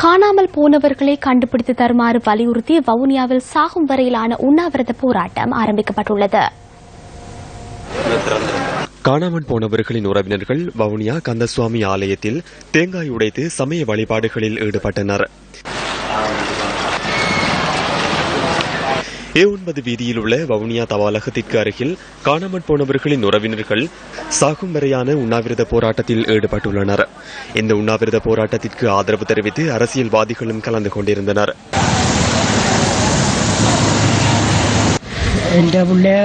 காணாமல் போனவர்களை கண்டுபிடித்து தருமாறு வலியுறுத்தி வவுனியாவில் சாகும் வரையிலான உண்ணாவிரத போராட்டம் ஆரம்பிக்கப்பட்டுள்ளது. காணாமல் போனவர்களின் உறவினர்கள் வவுனியா கந்தசுவாமி ஆலயத்தில் தேங்காய் உடைத்து சமய வழிபாடுகளில் ஈடுபட்டனர். ஏ ஒன்பது வீதியில் உள்ள வவுனியா தபாலகத்திற்கு அருகில் காணாமல் போனவர்களின் உறவினர்கள் சாகும் வரையான உண்ணாவிரத போராட்டத்தில் ஈடுபட்டுள்ளனர். இந்த உண்ணாவிரத போராட்டத்திற்கு ஆதரவு தெரிவித்து அரசியல்வாதிகளும் கலந்து கொண்டிருந்தனர். എൻ്റെ പിള്ളയെ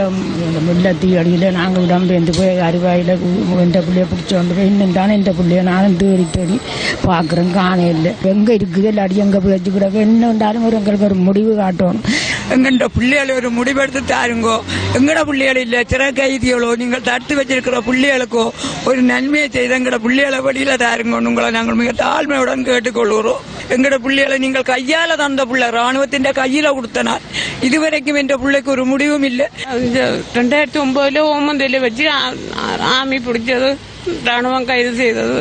മുല്ലത്തി അടിയിൽ നാങ്കൾ വിടാൻ എൻ്റെ പോയി അരുവായിലെ എൻ്റെ പിള്ളയെ പിടിച്ചോണ്ട് പോയി ഇന്നെന്താണ് എൻ്റെ പിള്ളയെ നാനും തേടി തേടി പാക്കറും കാണയില്ല എങ്ക ഇരിക്കുകയല്ല അടി എങ്ക പോയിച്ചിവിടെ എണ്ണ ഉണ്ടാലും ഒരു എങ്കിലും ഒരു മുടിവ് കാട്ടണം காட்டணும் பிள்ளைகளை ஒரு முடிவெடுத்து தாருங்கோ. எங்கட பிள்ளைகள் இல்ல சிற கைதிகளோ நீங்கள் தடுத்து வச்சிருக்கிற பிள்ளைகளுக்கோ ஒரு நன்மையை செய்து எங்கட பிள்ளைகளை வெளியில தாருங்கன்னு உங்களை நாங்கள் மிக தாழ்மையுடன் கேட்டுக்கொள்கிறோம். எங்கட பிள்ளைகளை நீங்கள் கையால தந்த பிள்ளை ராணுவத்தின் கையில கொடுத்தனால் இதுவரைக்கும் என்ற பிள்ளைக்கு ஒரு முடிவும் இல்லை. ரெண்டாயிரத்தி ஒன்பதுல ஓமந்தையில வச்சு ஆமி பிடிச்சது ராணுவம் கைது செய்தது.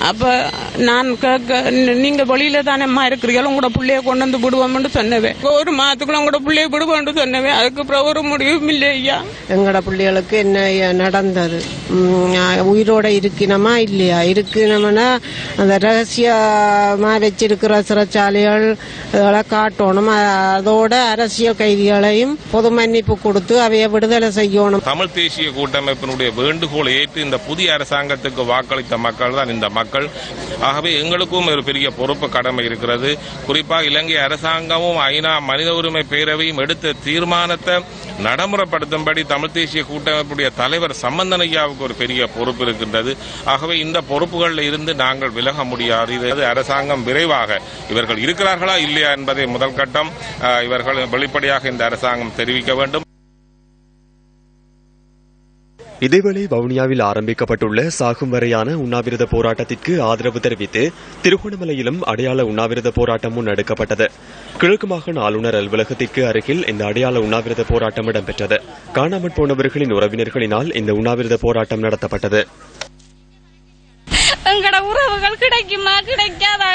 அப்ப நான் கேட்க நீ- நீங்க வெளியில தானே அம்மா இருக்கிறீங்க உங்களோட பிள்ளைய கொண்டு வந்து விடுவோம்னு சொன்னவேன் ஒரு மாதத்துக்குள்ள உங்களோட பிள்ளைய விடுவோம்னு சொன்னவேன் அதுக்கு அப்புறம் ஒரு முடிவும் இல்லை ஐயா. எங்களோட பிள்ளைகளுக்கு என்ன நடந்தது? உயிரோட இருக்கணுமா இல்லையா? இருக்கணும்னா அந்த ரகசியமா வச்சிருக்கிற சிறைச்சாலைகள் இதெல்லாம் காட்டணும். அதோட அரசியல் கைதிகளையும் பொது மன்னிப்பு கொடுத்து அவைய விடுதலை செய்யணும். தமிழ் தேசிய கூட்டமைப்பினுடைய வேண்டுகோளை ஏற்று இந்த புதிய அரசாங்கத்துக்கு வாக்களித்த மக்கள் தான் இந்த மக்கள். ஆகவே எங்களுக்கும் ஒரு பெரிய பொறுப்பு கடமை இருக்கிறது. குறிப்பாக இலங்கை அரசாங்கமும் ஐநா மனித உரிமை பேரவையும் எடுத்த தீர்மானத்தை நடைமுறைப்படுத்தும்படி தமிழ் தேசிய கூட்டமைப்புடைய தலைவர் சம்பந்தனையாவுக்கு ஒரு பெரிய பொறுப்பு இருக்கின்றது. ஆகவே இந்த பொறுப்புகளில் இருந்து நாங்கள் விலக முடியாது. இது அரசாங்கம் விரைவாக இவர்கள் இருக்கிறார்களா இல்லையா என்பதை முதல் கட்டம். இவர்கள் வெளிப்படையாக இந்த அரசாங்கம் தெரிவிக்க வேண்டும். இதேவேளை வவுனியாவில் ஆரம்பிக்கப்பட்டுள்ள சாகும் வரையான உண்ணாவிரத போராட்டத்திற்கு ஆதரவு தெரிவித்து திருகோணமலையிலும் அடையாள உண்ணாவிரத போராட்டம் முன்னெடுக்கப்பட்டது கிழக்கு மாகாண ஆளுநர் அலுவலகத்திற்கு அருகில் இந்த அடையாள உண்ணாவிரத போராட்டம் இடம்பெற்றது. காணாமற் போனவர்களின் உறவினர்களினால் இந்த உண்ணாவிரத போராட்டம் நடத்தப்பட்டது. எங்கட உறவுகள் கிடைக்குமா? கிடைக்காதா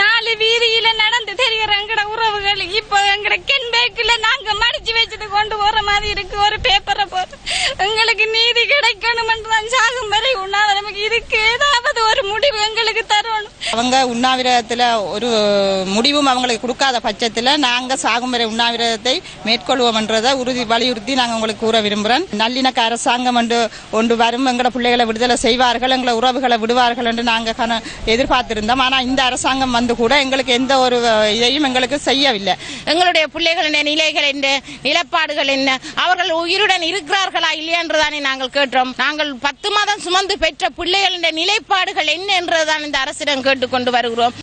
நாலு வீதியில நடந்து தெரிகிற எங்கட உறவுகள் இப்போ எங்கட கென் பேக்கில் நாங்க மடிச்சு வச்சுட்டு கொண்டு போற மாதிரி இருக்கு. ஒரு பேப்பரை போட்டு. எங்களுக்கு நீதி கிடைக்கணும் தான் சாகும் வரை உண்ணாவிரமுக்கு இதுக்கு ஏதாவது ஒரு முடிவு எங்களுக்கு அவங்க உண்ணாவிரதத்தில் ஒரு முடிவும் அவங்களுக்கு கொடுக்காத பட்சத்தில் நாங்கள் சாகும் வரை உண்ணாவிரதத்தை மேற்கொள்வோம்ன்றதை உறுதி வலியுறுத்தி நாங்கள் உங்களுக்கு கூற விரும்புகிறேன் நல்லிணக்க அரசாங்கம் என்று ஒன்று வரும். எங்களோட பிள்ளைகளை விடுதலை செய்வார்கள். எங்களை உறவுகளை விடுவார்கள் என்று நாங்கள் எதிர்பார்த்திருந்தோம். ஆனால் இந்த அரசாங்கம் வந்து கூட எங்களுக்கு எந்த ஒரு இதையும் எங்களுக்கு செய்யவில்லை. எங்களுடைய பிள்ளைகளின் நிலைகள் என்ன நிலப்பாடுகள் என்ன அவர்கள் உயிருடன் இருக்கிறார்களா இல்லையென்றுதானே நாங்கள் கேட்டோம். நாங்கள் பத்து மாதம் சுமந்து பெற்ற பிள்ளைகளின் நிலைப்பாடுகள் என்ன என்றுதான் இந்த அரசிடம் கேட்டுக்கொண்டு வருகிறோம்.